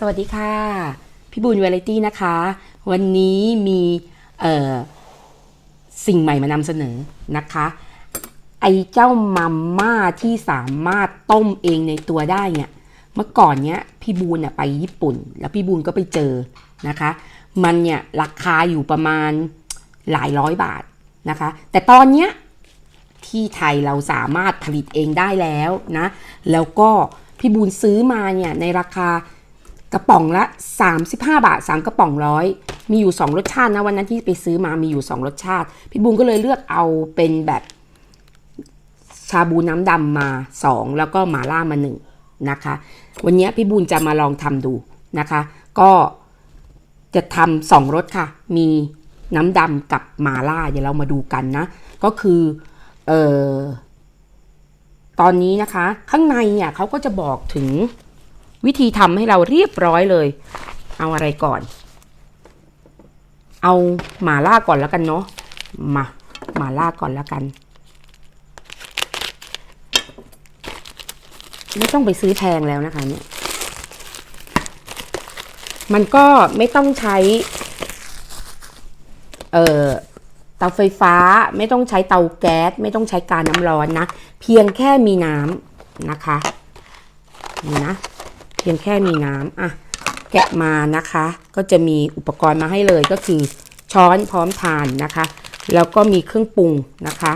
สวัสดีค่ะ พี่บุญวาไรตี้นะคะ วันนี้มีสิ่งใหม่มานำเสนอนะคะ ไอ้เจ้ามัมม่าที่สามารถต้มเองในตัวได้เนี่ย เมื่อก่อนเนี้ยพี่บูนน่ะไปญี่ปุ่น แล้วพี่บูนก็ไปเจอนะคะ มันเนี่ยราคาอยู่ประมาณหลายร้อยบาทนะคะ แต่ตอนเนี้ยที่ไทยเราสามารถผลิตเองได้แล้วนะ แล้วก็พี่บูนซื้อมาเนี่ยในราคา ระป๋องละ 35 บาท 3 กระป๋องร้อยมีอยู่ 2 รสชาตินะวันนั้นที่ไปซื้อมามีอยู่ 2 รสชาติ พี่บูนก็เลยเลือกเอาเป็นแบบชาบูน้ำดำมา 2 แล้วก็หมาล่ามา 1 นะคะ วันนี้พี่บูนจะมาลองทำดูนะคะ ก็จะทำสองรสค่ะ มีน้ำดำกับหมาล่า เดี๋ยวเรามาดูกันนะ ก็คือเอ่อตอนนี้นะคะ ข้างในเนี่ยเขาก็จะบอกถึง วิธีทำให้เราเรียบร้อยเลย เอาอะไรก่อน เอาหมาล่าก่อนแล้วกันเนาะมาหมาล่าก่อนแล้วกัน ไม่ต้องไปซื้อแพงแล้วนะคะเนี่ยมันก็ไม่ต้องใช้ เอ่อเตาไฟฟ้าไม่ต้องใช้เตาแก๊สไม่ต้องใช้การน้ำร้อนนะ เพียงแค่มีน้ำนะคะนี่นะ พียงแค่มีน้ำอะแกะมานะคะ ก็จะมีอุปกรณ์มาให้เลยก็คือ ช้อนพร้อมทานนะคะ แล้วก็มีเครื่องปรุงนะคะ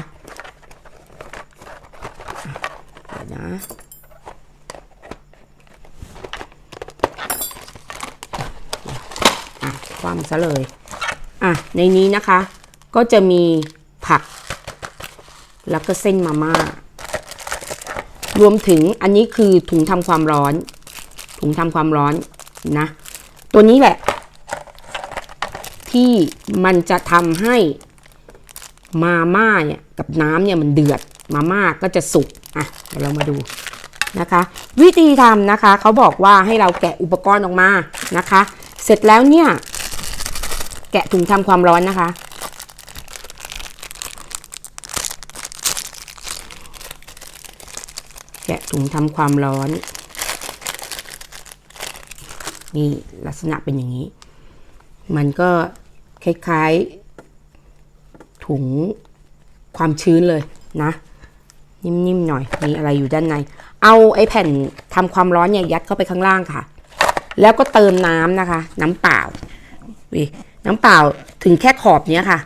อะเดี๋ยวนะอะความซะเลย อะ ในนี้นะคะ ก็จะมีผัก แล้วก็เส้นมาม่า รวมถึงอันนี้คือถุงทำความร้อน ถุงทำความร้อนนะ ตัวนี้แหละ ที่มันจะทำให้มาม่าเนี่ยกับน้ำเนี่ยมันเดือด มาม่าก็จะสุกอะเดี๋ยวเรามาดูนะคะ วิธีทำนะคะเขาบอกว่าให้เราแกะอุปกรณ์ออกมานะคะ เสร็จแล้วเนี่ย แกะถุงทำความร้อนนะคะ แกะถุงทำความร้อน นี่ลักษณะเป็นอย่างนี้ มันก็คล้ายๆถุงความชื้นเลยนะ นิ่มๆหน่อย มีอะไรอยู่ด้านใน เอาไอ้แผ่นทำความร้อนเนี่ยยัดเข้าไปข้างล่างค่ะ แล้วก็เติมน้ำนะคะ น้ำเปล่าวิน้ำเปล่าถึงแค่ขอบเนี้ยค่ะ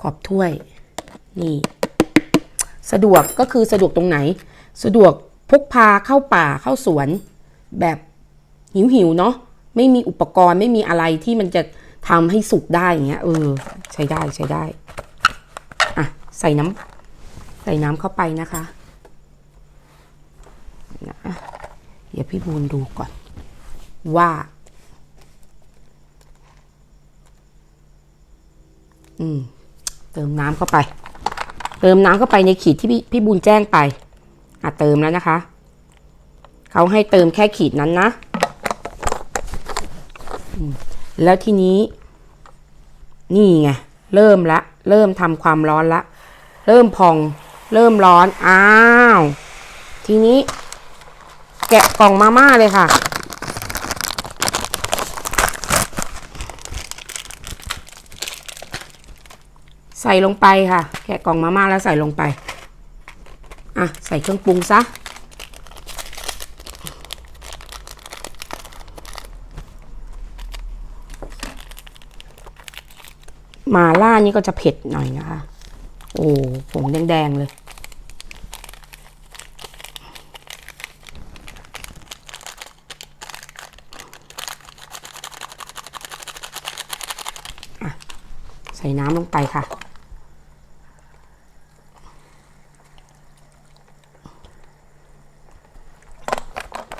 ขอบถ้วย นี่ สะดวกก็คือสะดวกตรงไหน สะดวกพกพาเข้าป่าเข้าสวนแบบ หิวหิวเนาะไม่มีอุปกรณ์ไม่มีอะไรที่มันจะทำให้สุกได้อย่างเงี้ยเออ ใช้ได้ใช้ได้อะใส่น้ำใส่น้ำเข้าไปนะคะนะเดี๋ยวพี่บูนดูก่อน ว่า อืม เติมน้ำเข้าไป เติมน้ำเข้าไปในขีดที่พี่พี่บุญแจ้งไป อะเติมแล้วนะคะ เขาให้เติมแค่ขีดนั้นนะ แล้วทีนี้ นี่ไง เริ่มละ เริ่มทำความร้อนละ เริ่มพอง เริ่มร้อน อ้าว ทีนี้ แกะกล่องมาม่าเลยค่ะ ใส่ลงไปค่ะ แกะกล่องมาม่าแล้วใส่ลงไป อะ ใส่เครื่องปรุงซะ มาล่านี่ก็จะเผ็ดหน่อยนะคะ โอ้ผงแดง ๆ เลย ใส่น้ำลงไปค่ะ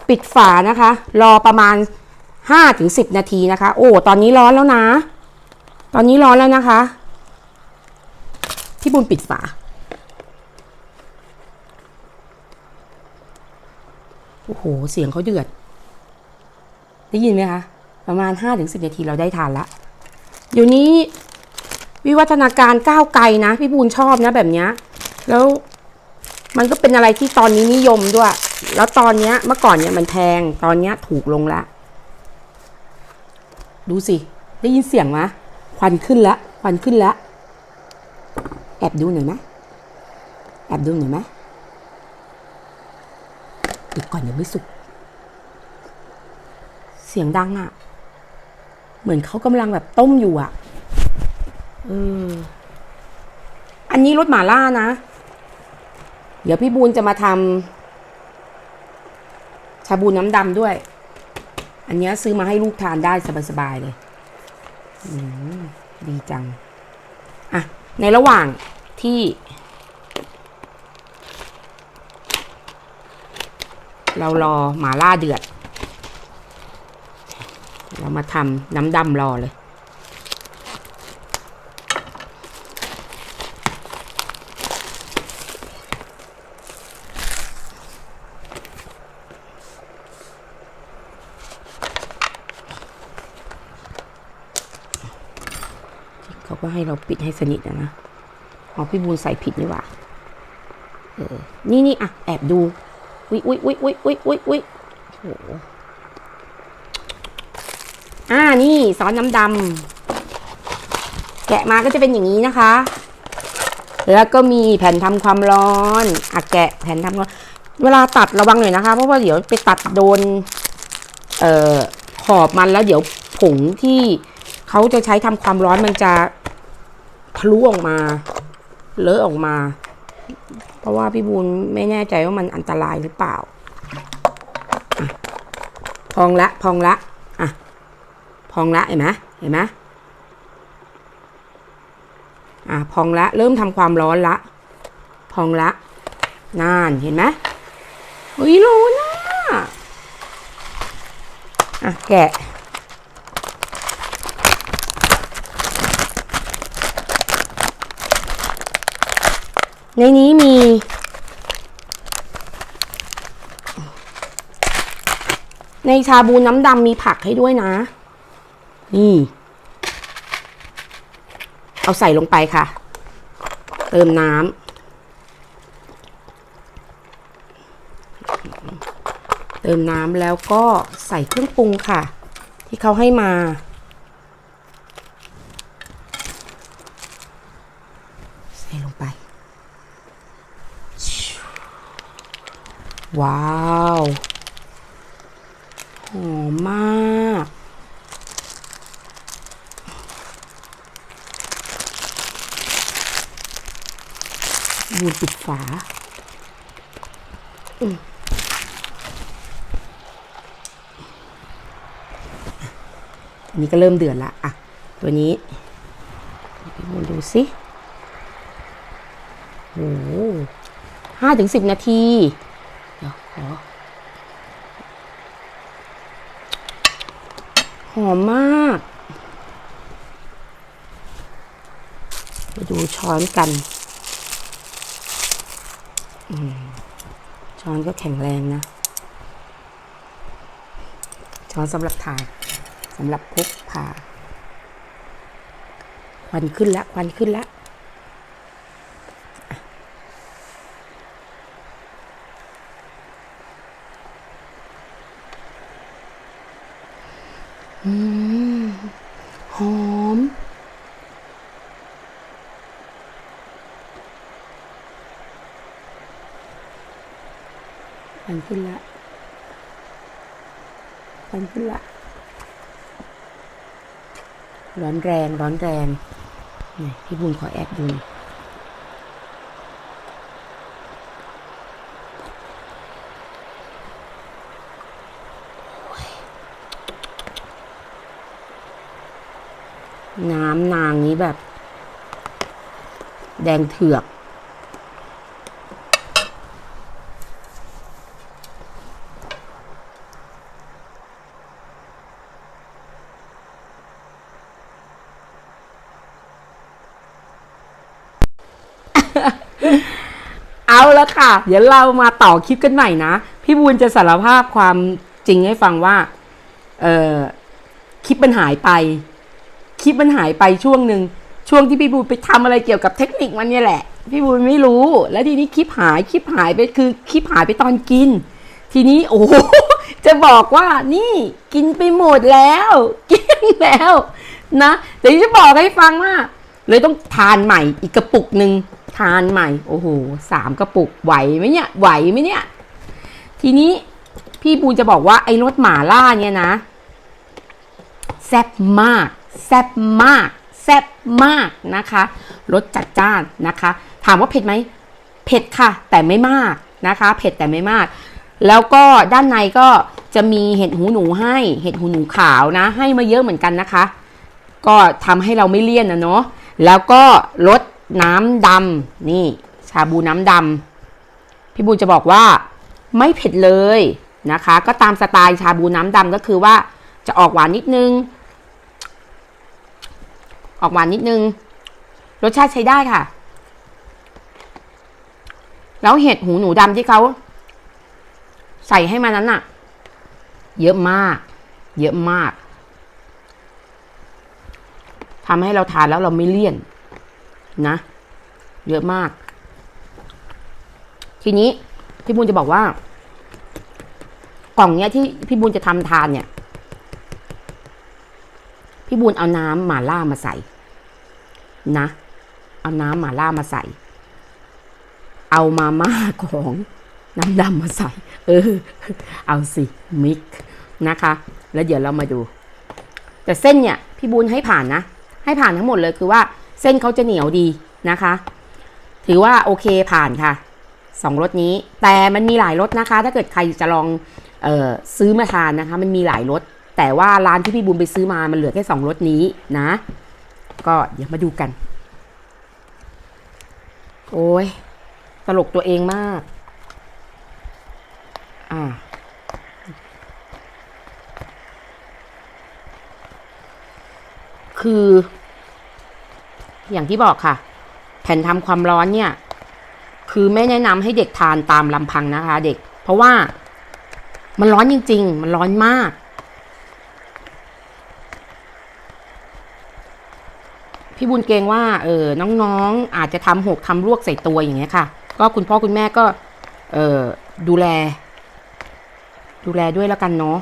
ปิดฝานะคะ รอประมาณ 5-10 นาทีนะคะ โอ้ ตอนนี้ร้อนแล้วนะ ตอนนี้ร้อนแล้วนะคะ พี่บุญปิดฝา โอ้โห เสียงเขาเดือด ได้ยินไหมคะ ประมาณ 5-10 นาทีเราได้ทานละเดี๋ยวนี้วิวัฒนาการก้าวไกลนะ พี่บูนชอบนะแบบนี้แล้วมันก็เป็นอะไรที่ตอนนี้นิยมด้วย แล้วตอนเนี้ยเมื่อก่อนเนี้ยมันแพง ตอนเนี้ยถูกลงละ ดูสิ ได้ยินเสียงไหม ควันขึ้นละควันขึ้นละ แอบดูหน่อยไหมแอบดูหน่อยไหมอีกก่อนยังไม่สุก เสียงดังอะ่ะ เหมือนเขากำลังแบบต้มอยู่อะ่ะเอออันนี้รสหมาล่านะ เดี๋ยวพี่บูนจะมาทำชาบูน้ำดำด้วย อันนี้ซื้อมาให้ลูกทานได้สบายๆเลย ดีจัง อะ ในระหว่างที่ เรารอหมาล่าเดือด เรามาทำน้ำดำรอเลย เขาก็ให้เราปิดให้สนิทนะนะอ๋อพี่บูนใส่ผิดนี่หว่าเออ นี่นี่อะ แอบดู อุ๊ยอุ๊ยอุ๊ยอุ๊ยอุ๊ยอุ๊ยอุ๊ยโอ้อ่า นี่ซอสน้ำดำแกะมาก็จะเป็นอย่างนี้นะคะ แล้วก็มีแผ่นทำความร้อนอะแกะแผ่นทำความร้อน เวลาตัดระวังหน่อยนะคะ เพราะว่าเดี๋ยวไปตัดโดน เอ่อขอบมันแล้วเดี๋ยวผงที่เขาจะใช้ทำความร้อนมันจะ ทะลุออกมา เลอะออกมา เพราะว่าพี่บูนไม่แน่ใจว่ามันอันตรายหรือเปล่าอะพองละ พองละ อะ พองละเห็นไหมเห็นไหมอะ พองละ เริ่มทำความร้อนละ พองละ นาน เห็นไหมเฮ้ยร้อนอะอะ แกะ ในนี้มี ในชาบูน้ำดำมีผักให้ด้วยนะ นี่ เอาใส่ลงไปค่ะ เติมน้ำเติมน้ำแล้วก็ใส่เครื่องปรุงค่ะ ที่เขาให้มา ใส่ลงไป ว้าวหอมมาก บูนปิดฝาอืมอันนี้ก็เริ่มเดือดละอะ ตัวนี้พี่บูนดูสิโอ้ห้าถึงสิบนาที หอมมากมาดูช้อนกัน ช้อนก็แข็งแรงนะ ช้อนสำหรับทานสำหรับพกพาควันขึ้นแล้วควันขึ้นแล้ว อืม หอม ควันขึ้นละควันขึ้นละ ร้อน แรงร้อนแรงนี่พี่บุญขอแอบดูหน่อยน้ำนางนี้แบบ แดงเถือก เดี๋ยวเรามาต่อคลิปกันใหม่นะ พี่บูนจะสารภาพความจริงให้ฟังว่า เออคลิปมันหายไป คลิปมันหายไปช่วงหนึ่งช่วงที่พี่บูนไปทำอะไรเกี่ยวกับเทคนิคมันเนี่ยแหละ พี่บูนไม่รู้ แล้วทีนี้คลิปหายคลิปหายไปคือคลิปหายไปตอนกิน ทีนี้โอ้จะบอกว่านี่กินไปหมดแล้วเกลี้ยงแล้วนะเดี๋ยวจะบอกให้ฟังว่า เลยต้องทานใหม่อีกกระปุกหนึ่ง ทานใหม่ โอ้โหสามกระปุกไหวไหมเนี่ย ไหวไหมเนี่ย ทีนี้พี่บูจะบอกว่าไอ้รสหมาล่าเนี่ยนะ แซ่บมาก แซ่บมาก แซ่บมากนะคะรสจัดจ้านนะคะ ถามว่าเผ็ดไหมเผ็ดค่ะ แต่ไม่มากนะคะ เผ็ดแต่ไม่มาก แล้วก็ด้านในก็จะมีเห็ดหูหนูให้ เห็ดหูหนูขาวนะ ให้มาเยอะเหมือนกันนะคะ ก็ทำให้เราไม่เลี่ยนนะเนาะแล้วก็ลด น้ำดำนี่ ชาบูน้ำดำพี่บูจะบอกว่าไม่เผ็ดเลยนะคะ ก็ตามสไตล์ชาบูน้ำดำก็คือว่าจะออกหวานนิดนึง ออกหวานนิดนึง รสชาติใช้ได้ค่ะ แล้วเห็ดหูหนูดำที่เขาใส่ให้มานั้นอะเยอะมาก เยอะมากทำให้เราทานแล้วเราไม่เลี่ยน นะ เยอะมาก ทีนี้พี่บุญจะบอกว่า กล่องเนี้ยที่พี่บุญจะทำทานเนี่ย พี่บุญเอาน้ำหมาล่ามาใส่ นะ เอาน้ำหมาล่ามาใส่ เอามาม่าของน้ำดำมาใส่ เออ เอาสิมิกนะคะ แล้วเดี๋ยวเรามาดู แต่เส้นเนี่ย พี่บุญให้ผ่านนะ ให้ผ่านทั้งหมดเลยคือว่า เส้นเขาจะเหนียวดีนะคะ ถือว่าโอเคผ่านค่ะสองรสนี้ แต่มันมีหลายรสนะคะ ถ้าเกิดใครจะลองออซื้อมาทานนะคะ มันมีหลายรสแต่ว่าร้านที่พี่บุญไปซื้อมามันเหลือแค่สองรสนี้นะ ก็เดี๋ยวมาดูกัน โอ้ยตลกตัวเองมาก อ่าคือ อย่างที่บอกค่ะ แผ่นทำความร้อนเนี่ย คือไม่แนะนำให้เด็กทานตามลำพังนะคะ เด็ก เพราะว่ามันร้อนจริง ๆ มันร้อนมาก พี่บุญเกรงว่า เออน้องๆอาจจะทำหกทำลวกใส่ตัวอย่างเงี้ยค่ะ ก็คุณพ่อคุณแม่ก็ เออดูแล ดูแลด้วยแล้วกันเนาะ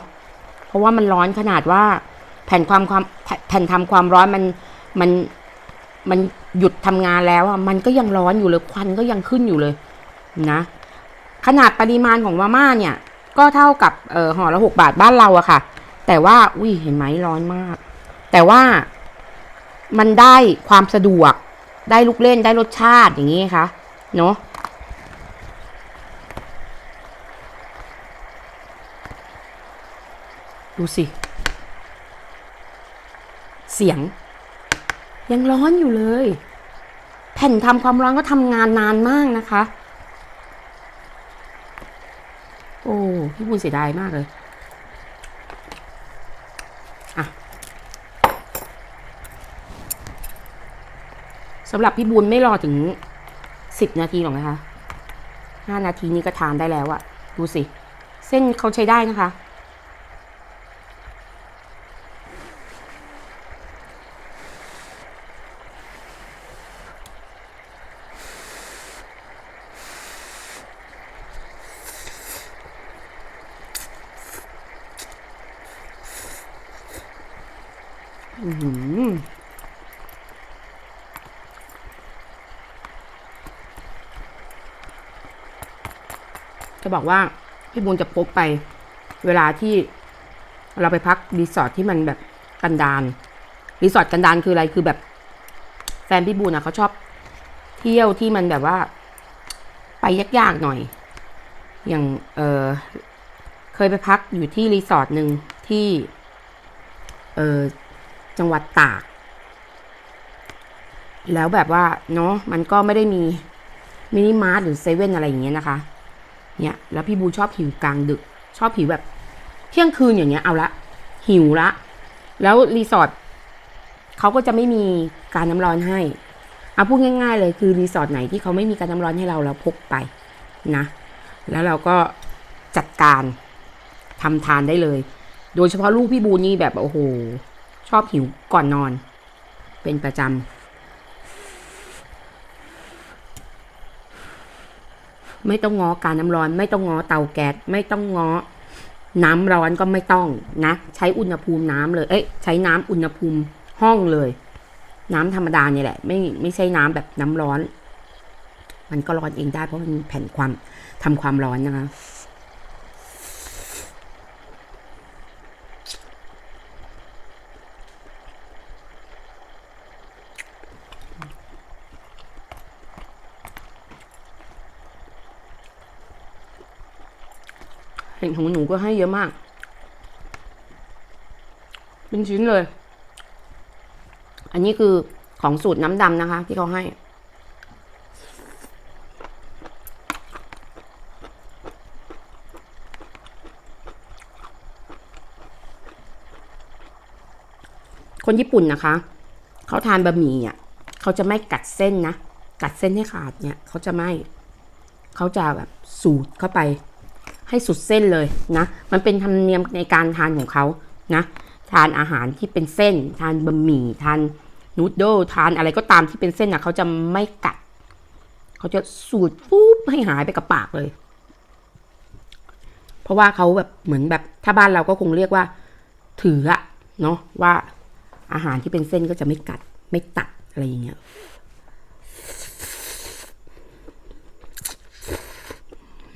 เพราะว่ามันร้อนขนาดว่า แผ่นความความแผ่นทำความร้อนมันมัน มันหยุดทำงานแล้วอะมันก็ยังร้อนอยู่เลยควันก็ยังขึ้นอยู่เลยนะขนาดปริมาณของมาม่าเนี่ย ก็เท่ากับเออห่อละหกบาทบ้านเราอะค่ะ แต่ว่าอุ้ยเห็นไหมร้อนมาก แต่ว่ามันได้ความสะดวก ได้ลูกเล่นได้รสชาติอย่างนี้ค่ะเนาะดูสิ เสียง ยังร้อนอยู่เลย แผ่นทำความร้อนก็ทำงานนานมากนะคะ โอ้พี่บุญเสียดายมากเลยอะสำหรับพี่บุญไม่รอถึงสิบนาทีหรอกนะคะห้านาทีนี้ก็ทานได้แล้วอะดูสิ เส้นเขาใช้ได้นะคะ จะบอกว่าพี่บุญจะพกไป เวลาที่เราไปพักรีสอร์ทที่มันแบบกันดานรีสอร์ทกันดานคืออะไรคือแบบ แฟนพี่บุญนะเขาชอบเที่ยวที่มันแบบว่า ไปยากๆหน่อย อย่างเออเคยไปพักอยู่ที่รีสอร์ทหนึ่งที่ เออ จังหวัดตาก แล้วแบบว่าเนาะมันก็ไม่ได้มีมินิมาร์ทหรือเซเว่นอะไรอย่างเงี้ยนะคะ เนี่ย แล้วพี่บูชอบหิวกลางดึก ชอบหิวแบบ เที่ยงคืนอย่างเงี้ยเอาละหิวละ แล้วรีสอร์ทเขาก็จะไม่มีการน้ำร้อนให้เอาพูดง่าย ๆ เลยคือรีสอร์ทไหนที่เขาไม่มีการน้ำร้อนให้เราเราพกไปนะ แล้วเราก็จัดการทำทานได้เลย โดยเฉพาะลูกพี่บูนี่แบบโอ้โห ชอบหิวก่อนนอน เป็นประจำไม่ต้องง้อการน้ำร้อน ไม่ต้องง้อเตาแก๊สไม่ต้องง้อน้ำร้อนก็ไม่ต้องนะ ใช้อุณหภูมิน้ำเลย เอ้ยใช้น้ำอุณหภูมิห้องเลย น้ำธรรมดาเนี่ยแหละ ไม่ไม่ใช่น้ำแบบน้ำร้อน มันก็ร้อนเองได้เพราะมันแผ่นความทำความร้อนนะคะ เห็นของหนูก็ให้เยอะมาก เป็นชิ้นเลย อันนี้คือของสูตรน้ำดำนะคะ ที่เขาให้ คนญี่ปุ่นนะคะ เขาทานบะหมี่อะเขาจะไม่กัดเส้นนะ กัดเส้นให้ขาดเนี่ย เขาจะไม่ เขาจะแบบสูดเข้าไป ให้สุดเส้นเลยนะ มันเป็นธรรมเนียมในการทานของเขานะ ทานอาหารที่เป็นเส้น ทานบะหมี่ ทานนูดเดิลทานอะไรก็ตามที่เป็นเส้นนะเขาจะไม่กัด เขาจะสูดปุ๊บให้หายไปกับปากเลย เพราะว่าเขาแบบเหมือนแบบถ้าบ้านเราก็คงเรียกว่า ถืออะเนาะว่าอาหารที่เป็นเส้นก็จะไม่กัด ไม่ตัดอะไรอย่างเงี้ย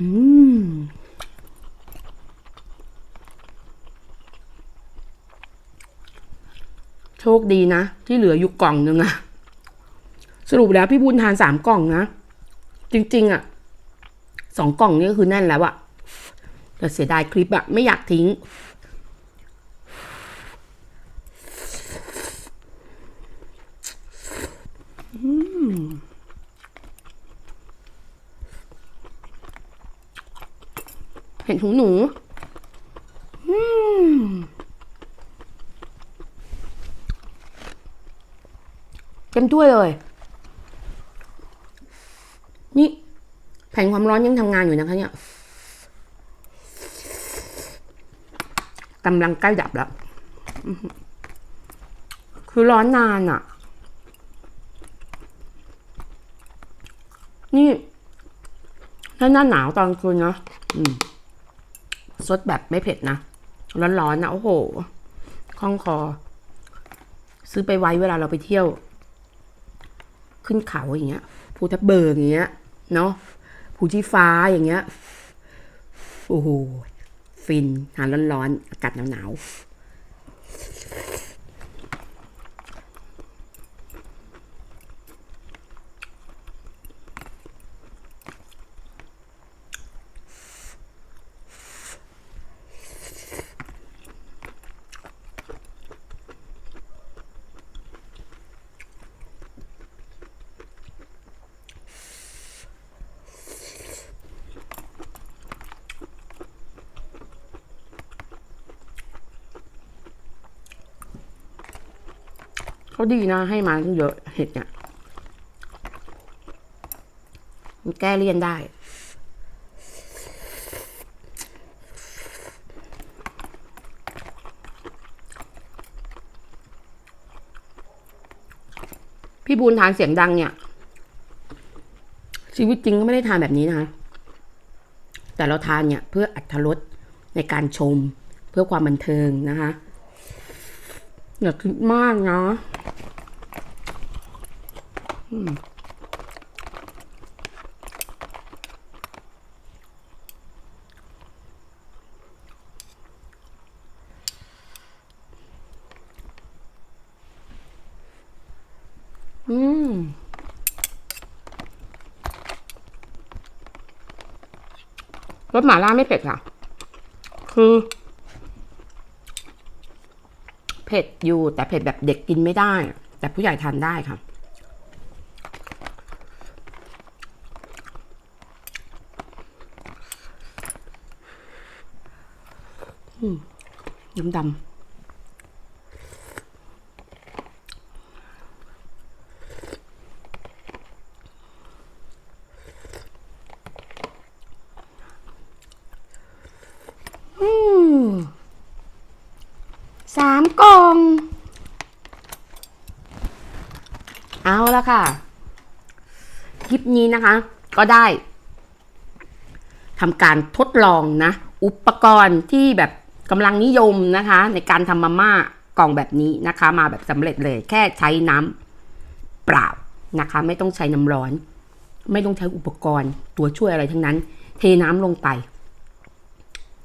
อืม โชคดีนะ ที่เหลืออยู่กล่องนึงอะสรุปแล้วพี่บุญทานสามกล่องนะ จริง ๆอะสองกล่องนี่ก็คือแน่นแล้วอะแต่เสียดายคลิปอะไม่อยากทิ้งเห็นถุงหนู อืม เต็มถ้วยเลย นี่ แผงความร้อนยังทำงานอยู่นะคะ เนี่ยกำลังใกล้ดับแล้ว คือร้อนนานอะ่ะ นี่ถ้าหน้าหนาวตอนคืนนะอืมซดแบบไม่เผ็ดนะ ร้อนๆนะโอ้โหคล่องคอ ซื้อไปไว้เวลาเราไปเที่ยว ขึ้นเขาอย่างเงี้ยภูทับเบิกอย่างเงี้ยเนาะภูชีฟ้าอย่างเงี้ยโอ้โหฟินทานร้อนๆอากาศหนาวๆ เขาดีนะให้มาเยอะเห็ดเนี่ยมันแก้เลี่ยนได้ พี่บูนทานเสียงดังเนี่ย ชีวิตจริงก็ไม่ได้ทานแบบนี้นะคะแต่เราทานเนี่ย เพื่ออัธรสในการชมเพื่อความบันเทิงนะคะอย่าคิดมากเนาะ อืม รสหม่าล่าไม่เผ็ดค่ะ คือ เผ็ดอยู่แต่เผ็ดแบบเด็กกินไม่ได้ แต่ผู้ใหญ่ทานได้ค่ะ อืม น้ำดำสามกล่อง เอาละค่ะ คลิปนี้นะคะ ก็ได้ทำการทดลองนะ อุปกรณ์ที่แบบ กำลังนิยมนะคะ ในการทำมาม่ากล่องแบบนี้นะคะ มาแบบสำเร็จเลย แค่ใช้น้ำเปล่านะคะ ไม่ต้องใช้น้ำร้อน ไม่ต้องใช้อุปกรณ์ ตัวช่วยอะไรทั้งนั้น เทน้ำลงไป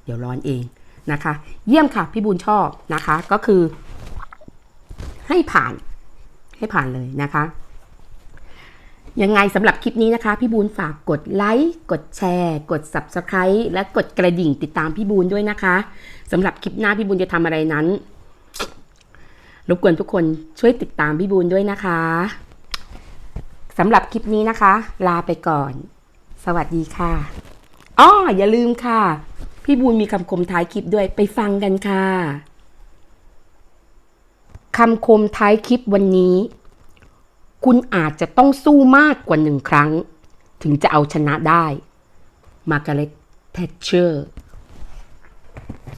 เดี๋ยวร้อนเองนะคะ เยี่ยมค่ะ พี่บุญชอบนะคะ ก็คือ ให้ผ่านให้ผ่านเลยนะคะ ยังไงสำหรับคลิปนี้นะคะ พี่บูนฝากกดไลค์ กดแชร์ กด Subscribe และกดกระดิ่งติดตามพี่บูนด้วยนะคะสำหรับคลิปหน้าพี่บูนจะทำอะไรนั้น รบกวนทุกคนช่วยติดตามพี่บูนด้วยนะคะสำหรับคลิปนี้นะคะ ลาไปก่อน สวัสดีค่ะอ้ออย่าลืมค่ะ พี่บูนมีคำคมท้ายคลิปด้วยไปฟังกันค่ะคำคมท้ายคลิปวันนี้ คุณอาจจะต้องสู้มากกว่าหนึ่งครั้ง ถึงจะเอาชนะได้ มาร์กาเร็ต แทชเชอร์